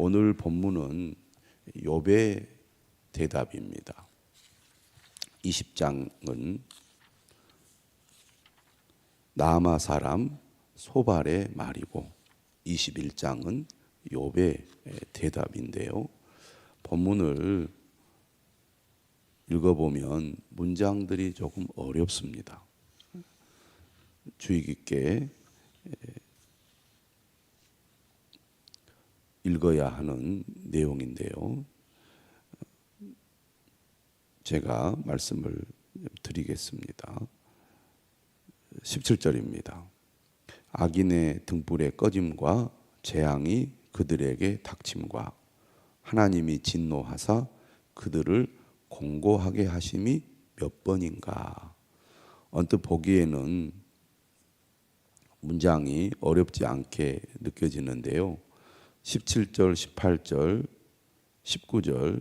오늘 본문은 욥의 대답입니다. 20장은 나마 사람 소발의 말이고 21장은 욥의 대답인데요. 본문을 읽어보면 문장들이 조금 어렵습니다. 주의 깊게 읽어야 하는 내용인데요. 제가 말씀을 드리겠습니다. 17절입니다. 악인의 등불의 꺼짐과 재앙이 그들에게 닥침과 하나님이 진노하사 그들을 공고하게 하심이 몇 번인가. 언뜻 보기에는 문장이 어렵지 않게 느껴지는데요. 17절, 18절, 19절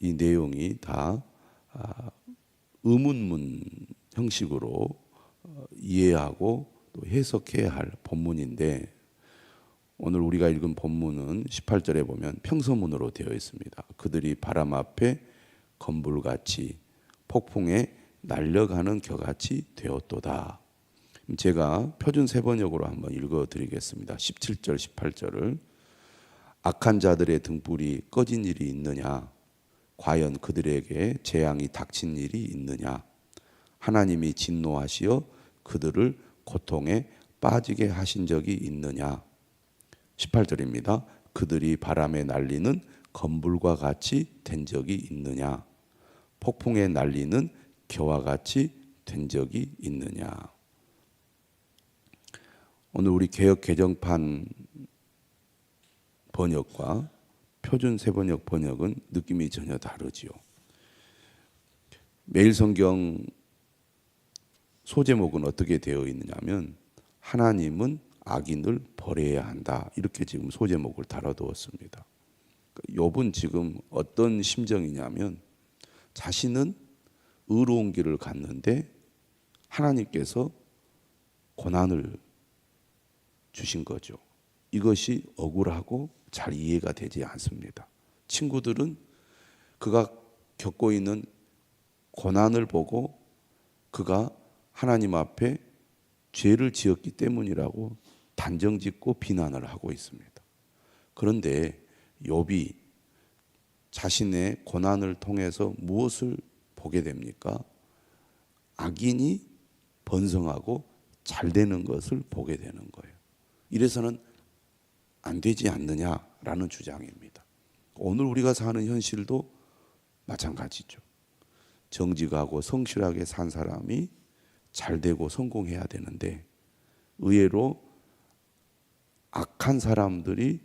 이 내용이 다 아, 의문문 형식으로 어, 이해하고 또 해석해야 할 본문인데 오늘 우리가 읽은 본문은 18절에 보면 평서문으로 되어 있습니다. 그들이 바람 앞에 건불같이 폭풍에 날려가는 겨같이 되었도다. 제가 표준 세번역으로 한번 읽어 드리겠습니다. 17절, 18절을 악한 자들의 등불이 꺼진 일이 있느냐? 과연 그들에게 재앙이 닥친 일이 있느냐? 하나님이 진노하시어 그들을 고통에 빠지게 하신 적이 있느냐? 18절입니다. 그들이 바람에 날리는 건불과 같이 된 적이 있느냐? 폭풍에 날리는 겨와 같이 된 적이 있느냐? 오늘 우리 개혁 개정판 번역과 표준 세번역 번역은 느낌이 전혀 다르지요. 매일 성경 소제목은 어떻게 되어 있느냐면 하나님은 악인을 버려야 한다 이렇게 지금 소제목을 달아두었습니다. 욥은 지금 어떤 심정이냐면 자신은 의로운 길을 갔는데 하나님께서 고난을 주신 거죠. 이것이 억울하고 잘 이해가 되지 않습니다. 친구들은 그가 겪고 있는 고난을 보고 그가 하나님 앞에 죄를 지었기 때문이라고 단정 짓고 비난을 하고 있습니다. 그런데 욥이 자신의 고난을 통해서 무엇을 보게 됩니까? 악인이 번성하고 잘 되는 것을 보게 되는 거예요. 이래서는 안 되지 않느냐라는 주장입니다. 오늘 우리가 사는 현실도 마찬가지죠. 정직하고 성실하게 산 사람이 잘 되고 성공해야 되는데 의외로 악한 사람들이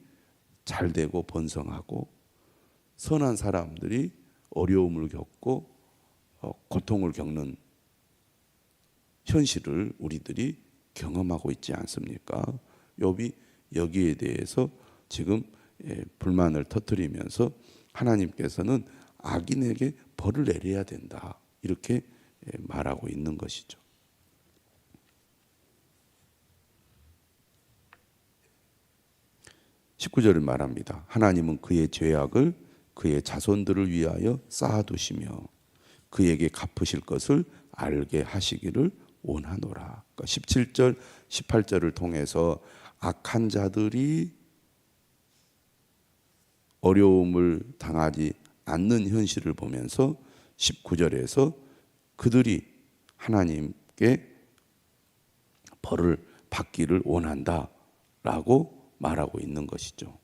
잘 되고 번성하고 선한 사람들이 어려움을 겪고 어, 고통을 겪는 현실을 우리들이 경험하고 있지 않습니까? 욥이 여기에 대해서 지금 예, 불만을 터뜨리면서 하나님께서는 악인에게 벌을 내려야 된다 이렇게 예, 말하고 있는 것이죠. 19절을 말합니다. 하나님은 그의 죄악을 그의 자손들을 위하여 쌓아두시며 그에게 갚으실 것을 알게 하시기를 원하노라. 그러니까 17절, 18절을 통해서 악한 자들이 어려움을 당하지 않는 현실을 보면서 19절에서 그들이 하나님께 벌을 받기를 원한다 라고 말하고 있는 것이죠.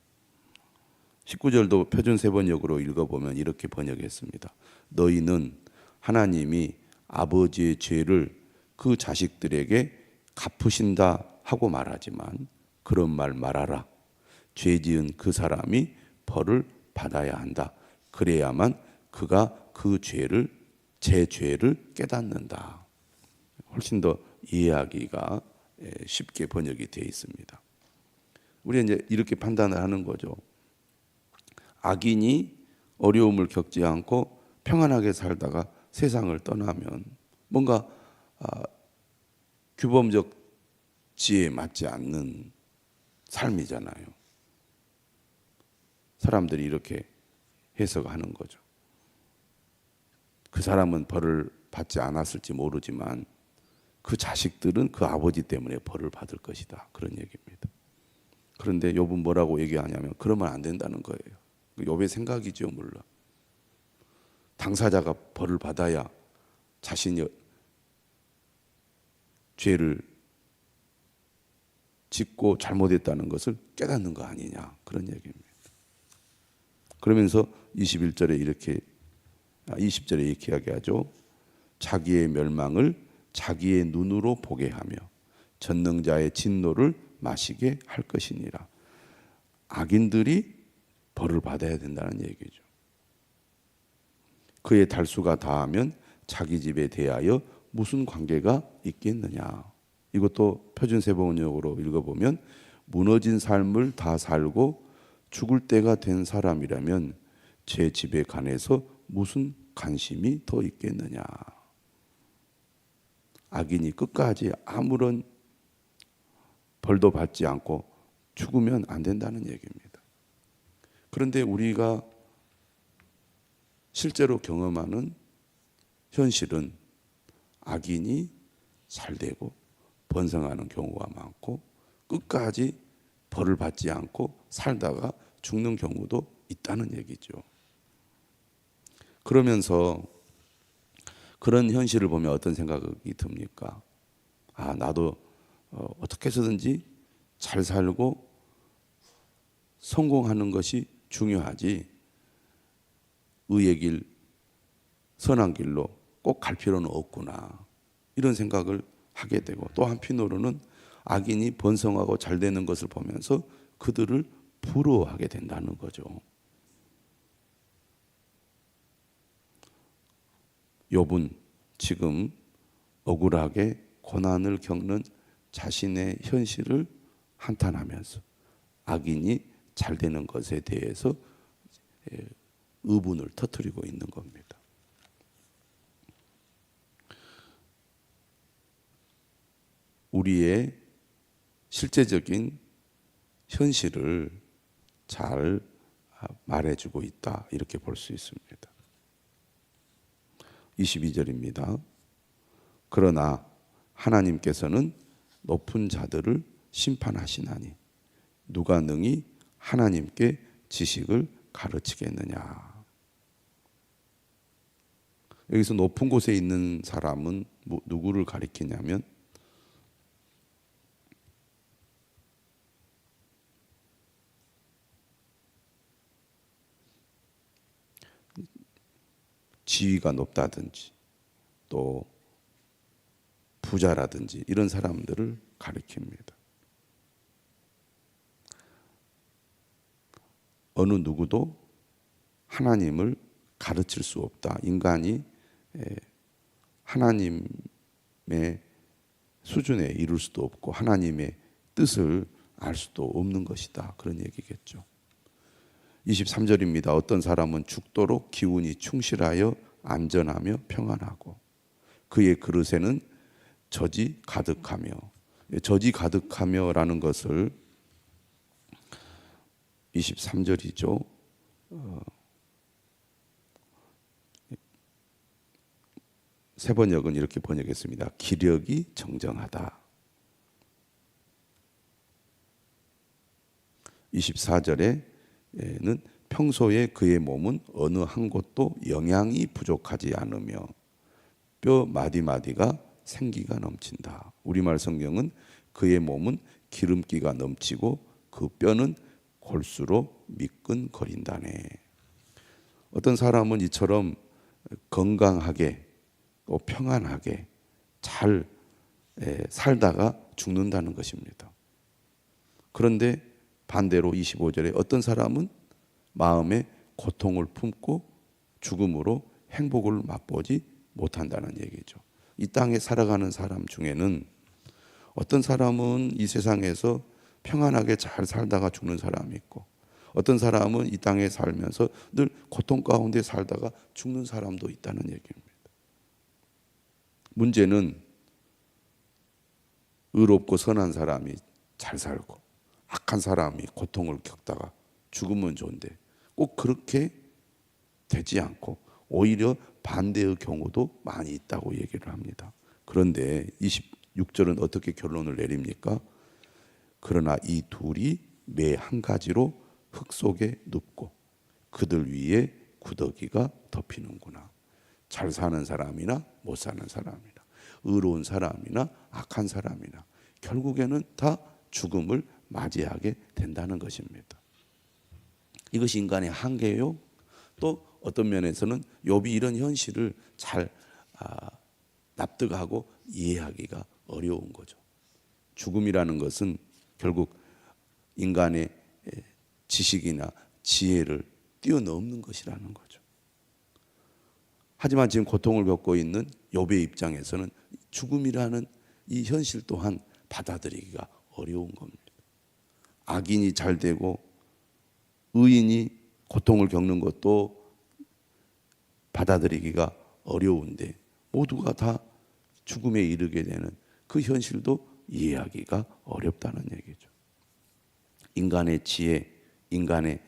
19절도 표준 세번역으로 읽어보면 이렇게 번역했습니다. 너희는 하나님이 아버지의 죄를 그 자식들에게 갚으신다 하고 말하지만 그런 말 말하라. 죄 지은 그 사람이 벌을 받아야 한다. 그래야만 그가 그 죄를 제 죄를 깨닫는다. 훨씬 더 이해하기가 예, 쉽게 번역이 되어 있습니다. 우리 이제 이렇게 판단을 하는 거죠. 악인이 어려움을 겪지 않고 평안하게 살다가 세상을 떠나면 뭔가 아, 규범적 지에 맞지 않는 삶이잖아요. 사람들이 이렇게 해석하는 거죠. 그 사람은 벌을 받지 않았을지 모르지만 그 자식들은 그 아버지 때문에 벌을 받을 것이다. 그런 얘기입니다. 그런데 욥은 뭐라고 얘기하냐면 그러면 안 된다는 거예요. 그 욥의 생각이죠, 물론. 당사자가 벌을 받아야 자신이 죄를 짓고 잘못했다는 것을 깨닫는 거 아니냐 그런 얘기입니다. 그러면서 21절에 이렇게 아, 20절에 이렇게 이야기하죠. 자기의 멸망을 자기의 눈으로 보게 하며 전능자의 진노를 마시게 할 것이니라. 악인들이 벌을 받아야 된다는 얘기죠. 그의 달수가 다하면 자기 집에 대하여 무슨 관계가 있겠느냐. 이것도 표준 세번역으로 읽어보면 무너진 삶을 다 살고 죽을 때가 된 사람이라면 제 집에 관해서 무슨 관심이 더 있겠느냐. 악인이 끝까지 아무런 벌도 받지 않고 죽으면 안 된다는 얘기입니다. 그런데 우리가 실제로 경험하는 현실은 악인이 잘 되고 번성하는 경우가 많고 끝까지 벌을 받지 않고 살다가 죽는 경우도 있다는 얘기죠. 그러면서 그런 현실을 보면 어떤 생각이 듭니까? 아, 나도 어, 어떻게 해서든지 잘 살고 성공하는 것이 중요하지. 의의 길, 선한 길로 꼭 갈 필요는 없구나. 이런 생각을 하게 되고 또 한편으로는 악인이 번성하고 잘 되는 것을 보면서 그들을 부러워하게 된다는 거죠. 욥은 지금 억울하게 고난을 겪는 자신의 현실을 한탄하면서 악인이 잘 되는 것에 대해서 예, 의분을 터뜨리고 있는 겁니다. 우리의 실제적인 현실을 잘 말해주고 있다 이렇게 볼 수 있습니다. 22절입니다. 그러나 하나님께서는 높은 자들을 심판하시나니 누가 능히 하나님께 지식을 가르치겠느냐. 여기서 높은 곳에 있는 사람은 뭐 누구를 가리키냐면 지위가 높다든지 또 부자라든지 이런 사람들을 가리킵니다. 어느 누구도 하나님을 가르칠 수 없다. 인간이 하나님의 수준에 이룰 수도 없고 하나님의 뜻을 알 수도 없는 것이다. 그런 얘기겠죠. 23절입니다. 어떤 사람은 죽도록 기운이 충실하여 안전하며 평안하고 그의 그릇에는 젖이 가득하며 젖이 가득하며라는 것을 23절이죠. 어, 세 번역은 이렇게 번역했습니다. 기력이 정정하다. 24절에 는 평소에 그의 몸은 어느 한 곳도 영양이 부족하지 않으며 뼈 마디마디가 생기가 넘친다. 우리말 성경은 그의 몸은 기름기가 넘치고 그 뼈는 골수로 미끈거린다네. 어떤 사람은 이처럼 건강하게 또 평안하게 잘 살다가 죽는다는 것입니다. 그런데 반대로 25절에 어떤 사람은 마음에 고통을 품고 죽음으로 행복을 맛보지 못한다는 얘기죠. 이 땅에 살아가는 사람 중에는 어떤 사람은 이 세상에서 평안하게 잘 살다가 죽는 사람이 있고 어떤 사람은 이 땅에 살면서 늘 고통 가운데 살다가 죽는 사람도 있다는 얘기입니다. 문제는 의롭고 선한 사람이 잘 살고 악한 사람이 고통을 겪다가 죽으면 좋은데 꼭 그렇게 되지 않고 오히려 반대의 경우도 많이 있다고 얘기를 합니다. 그런데 26절은 어떻게 결론을 내립니까? 그러나 이 둘이 매 한 가지로 흙 속에 눕고 그들 위에 구더기가 덮이는구나. 잘 사는 사람이나 못 사는 사람이나 의로운 사람이나 악한 사람이나 결국에는 다 죽음을 맞이하게 된다는 것입니다. 이것이 인간의 한계요. 또 어떤 면에서는 욥이 이런 현실을 잘 아, 납득하고 이해하기가 어려운 거죠. 죽음이라는 것은 결국 인간의 에, 지식이나 지혜를 뛰어넘는 것이라는 거죠. 하지만 지금 고통을 겪고 있는 욥의 입장에서는 죽음이라는 이 현실 또한 받아들이기가 어려운 겁니다. 악인이 잘 되고 의인이 고통을 겪는 것도 받아들이기가 어려운데 모두가 다 죽음에 이르게 되는 그 현실도 이해하기가 어렵다는 얘기죠. 인간의 지혜, 인간의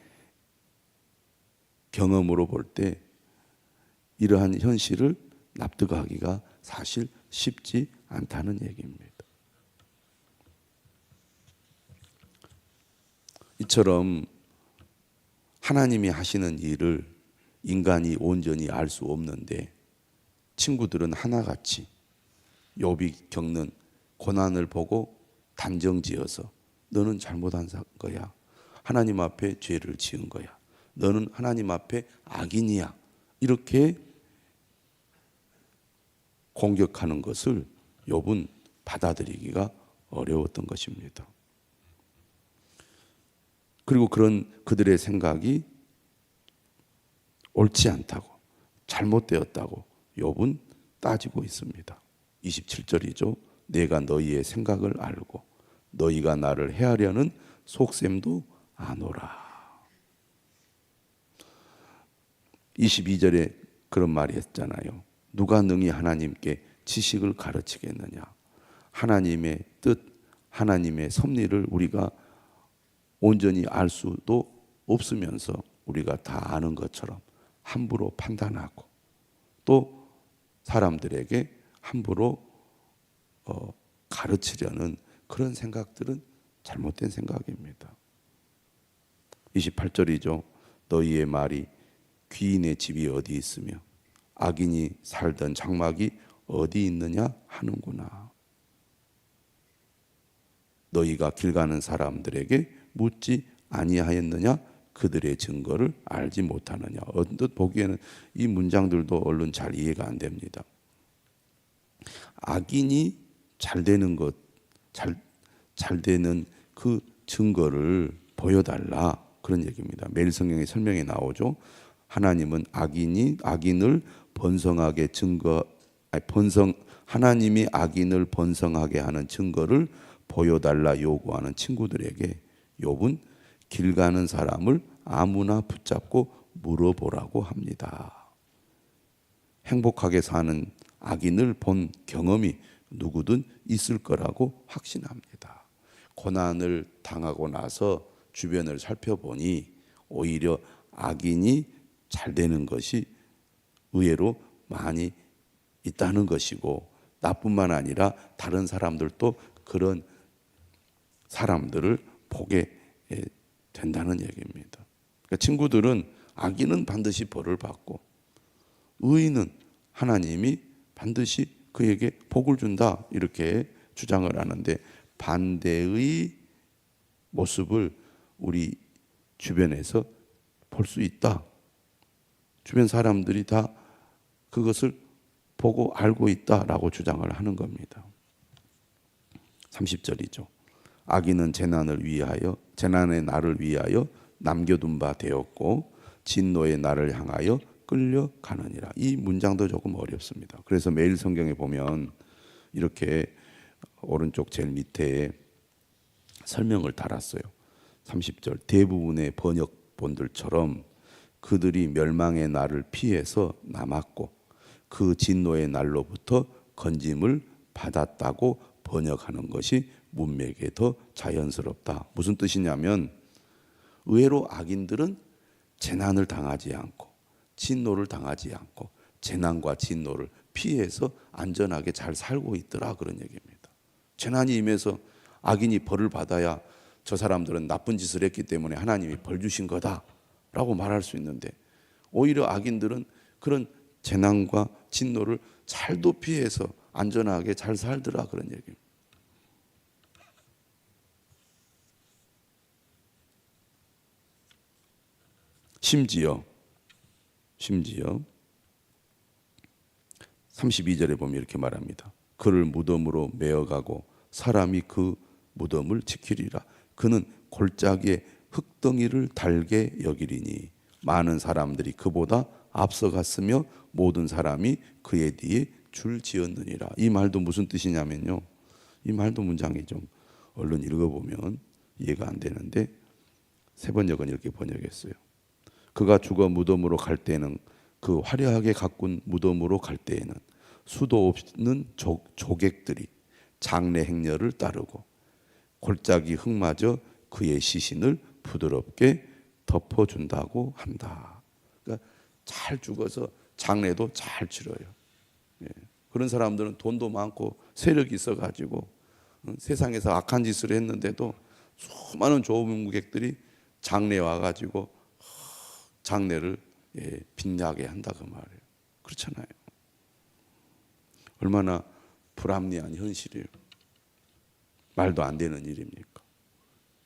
경험으로 볼 때 이러한 현실을 납득하기가 사실 쉽지 않다는 얘기입니다. 이처럼 하나님이 하시는 일을 인간이 온전히 알 수 없는데 친구들은 하나같이 욥이 겪는 고난을 보고 단정지어서 너는 잘못한 거야. 하나님 앞에 죄를 지은 거야. 너는 하나님 앞에 악인이야. 이렇게 공격하는 것을 욥은 받아들이기가 어려웠던 것입니다. 그리고 그런 그들의 생각이 옳지 않다고 잘못되었다고 욥은 따지고 있습니다. 27절이죠. 내가 너희의 생각을 알고 너희가 나를 해하려는 속셈도 아노라. 22절에 그런 말이 했잖아요. 누가 능히 하나님께 지식을 가르치겠느냐? 하나님의 뜻, 하나님의 섭리를 우리가 온전히 알 수도 없으면서 우리가 다 아는 것처럼 함부로 판단하고 또 사람들에게 함부로 어, 가르치려는 그런 생각들은 잘못된 생각입니다. 28절이죠. 너희의 말이 귀인의 집이 어디 있으며 악인이 살던 장막이 어디 있느냐 하는구나. 너희가 길 가는 사람들에게 묻지 아니하였느냐 그들의 증거를 알지 못하느냐 언뜻 보기에는 이 문장들도 얼른 잘 이해가 안 됩니다. 악인이 잘 되는 것, 잘, 잘 되는 그 증거를 보여달라 그런 얘기입니다. 매일 성경에 설명에 나오죠. 하나님은 악인이 악인을 번성하게 증거, 아니 번성 하나님이 악인을 번성하게 하는 증거를 보여달라 요구하는 친구들에게 욥은 길 가는 사람을 아무나 붙잡고 물어보라고 합니다. 행복하게 사는 악인을 본 경험이 누구든 있을 거라고 확신합니다. 고난을 당하고 나서 주변을 살펴보니 오히려 악인이 잘 되는 것이 의외로 많이 있다는 것이고 나뿐만 아니라 다른 사람들도 그런 사람들을 보게 된다는 얘기입니다. 그러니까 친구들은 악인은 반드시 벌을 받고 의인은 하나님이 반드시 그에게 복을 준다 이렇게 주장을 하는데 반대의 모습을 우리 주변에서 볼 수 있다. 주변 사람들이 다 그것을 보고 알고 있다라고 주장을 하는 겁니다. 30절이죠. 악인은 재난을 위하여 재난의 날을 위하여 남겨둔 바 되었고 진노의 날을 향하여 끌려가느니라. 이 문장도 조금 어렵습니다. 그래서 매일 성경에 보면 이렇게 오른쪽 제일 밑에 설명을 달았어요. 30절 대부분의 번역본들처럼 그들이 멸망의 날을 피해서 남았고 그 진노의 날로부터 건짐을 받았다고 번역하는 것이 문맥에 더 자연스럽다. 무슨 뜻이냐면 의외로 악인들은 재난을 당하지 않고 진노를 당하지 않고 재난과 진노를 피해서 안전하게 잘 살고 있더라 그런 얘기입니다. 재난이 임해서 악인이 벌을 받아야 저 사람들은 나쁜 짓을 했기 때문에 하나님이 벌 주신 거다라고 말할 수 있는데 오히려 악인들은 그런 재난과 진노를 잘 도 피해서 안전하게 잘 살더라 그런 얘기입니다. 심지어 심지어 32절에 보면 이렇게 말합니다. 그를 무덤으로 메어가고 사람이 그 무덤을 지키리라. 그는 골짜기에 흙덩이를 달게 여기리니 많은 사람들이 그보다 앞서갔으며 모든 사람이 그의 뒤에 줄 지었느니라. 이 말도 무슨 뜻이냐면요. 이 말도 문장이 좀 얼른 읽어보면 이해가 안 되는데 세 번역은 이렇게 번역했어요. 그가 죽어 무덤으로 갈 때는 그 화려하게 가꾼 무덤으로 갈 때에는 수도 없는 조, 조객들이 장례 행렬을 따르고 골짜기 흙마저 그의 시신을 부드럽게 덮어준다고 한다. 그러니까 잘 죽어서 장례도 잘 치러요. 예. 그런 사람들은 돈도 많고 세력이 있어가지고 어, 세상에서 악한 짓을 했는데도 수많은 조문객들이 장례 와가지고 장례를 예, 빛나게 한다 그 말이에요. 그렇잖아요. 얼마나 불합리한 현실이에요. 말도 안 되는 일입니까?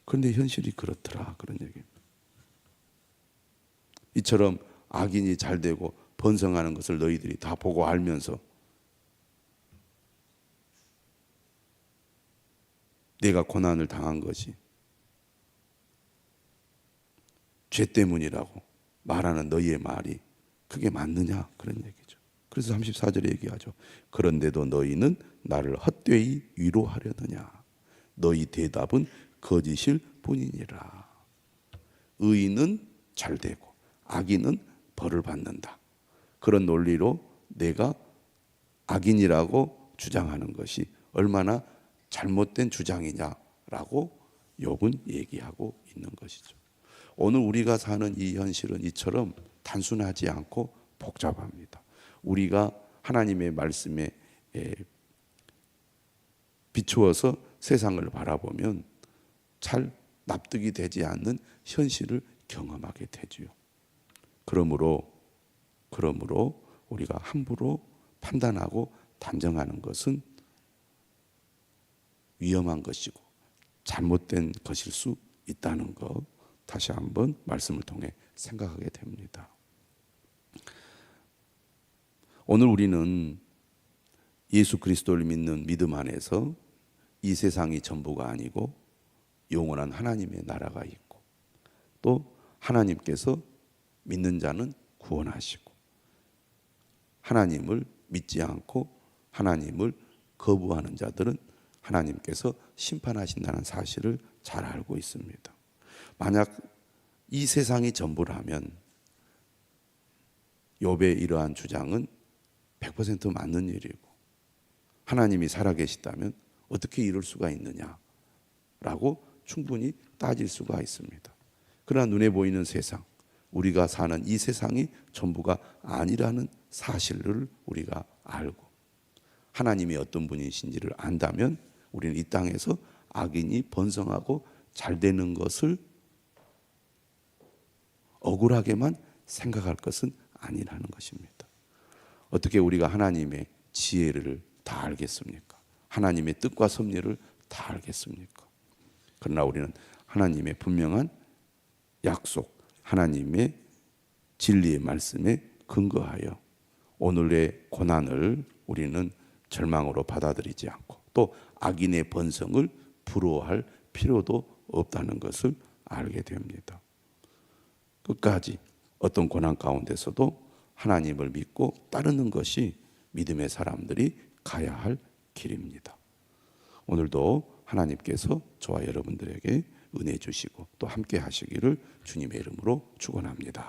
그런데 현실이 그렇더라 그런 얘기입니다. 이처럼 악인이 잘 되고 번성하는 것을 너희들이 다 보고 알면서 내가 고난을 당한 것이 죄 때문이라고 말하는 너희의 말이 그게 맞느냐 그런 얘기죠. 그래서 34절에 얘기하죠. 그런데도 너희는 나를 헛되이 위로하려느냐. 너희 대답은 거짓일 뿐이니라. 의인은 잘 되고 악인은 벌을 받는다. 그런 논리로 내가 악인이라고 주장하는 것이 얼마나 잘못된 주장이냐라고 욥은 얘기하고 있는 것이죠. 오늘 우리가 사는 이 현실은 이처럼 단순하지 않고 복잡합니다. 우리가 하나님의 말씀에 비추어서 세상을 바라보면 잘 납득이 되지 않는 현실을 경험하게 되지요. 그러므로 그러므로 우리가 함부로 판단하고 단정하는 것은 위험한 것이고 잘못된 것일 수 있다는 것 다시 한번 말씀을 통해 생각하게 됩니다. 오늘 우리는 예수 그리스도를 믿는 믿음 안에서 이 세상이 전부가 아니고 영원한 하나님의 나라가 있고 또 하나님께서 믿는 자는 구원하시고 하나님을 믿지 않고 하나님을 거부하는 자들은 하나님께서 심판하신다는 사실을 잘 알고 있습니다. 만약 이 세상이 전부라면 욥의 이러한 주장은 100% 맞는 일이고 하나님이 살아계시다면 어떻게 이럴 수가 있느냐라고 충분히 따질 수가 있습니다. 그러나 눈에 보이는 세상, 우리가 사는 이 세상이 전부가 아니라는 사실을 우리가 알고 하나님이 어떤 분이신지를 안다면 우리는 이 땅에서 악인이 번성하고 잘 되는 것을 억울하게만 생각할 것은 아니라는 것입니다. 어떻게 우리가 하나님의 지혜를 다 알겠습니까? 하나님의 뜻과 섭리를 다 알겠습니까? 그러나 우리는 하나님의 분명한 약속, 하나님의 진리의 말씀에 근거하여 오늘의 고난을 우리는 절망으로 받아들이지 않고 또 악인의 번성을 부러워할 필요도 없다는 것을 알게 됩니다. 끝까지 어떤 고난 가운데서도 하나님을 믿고 따르는 것이 믿음의 사람들이 가야 할 길입니다. 오늘도 하나님께서 저와 여러분들에게 은혜 주시고 또 함께 하시기를 주님의 이름으로 축원합니다.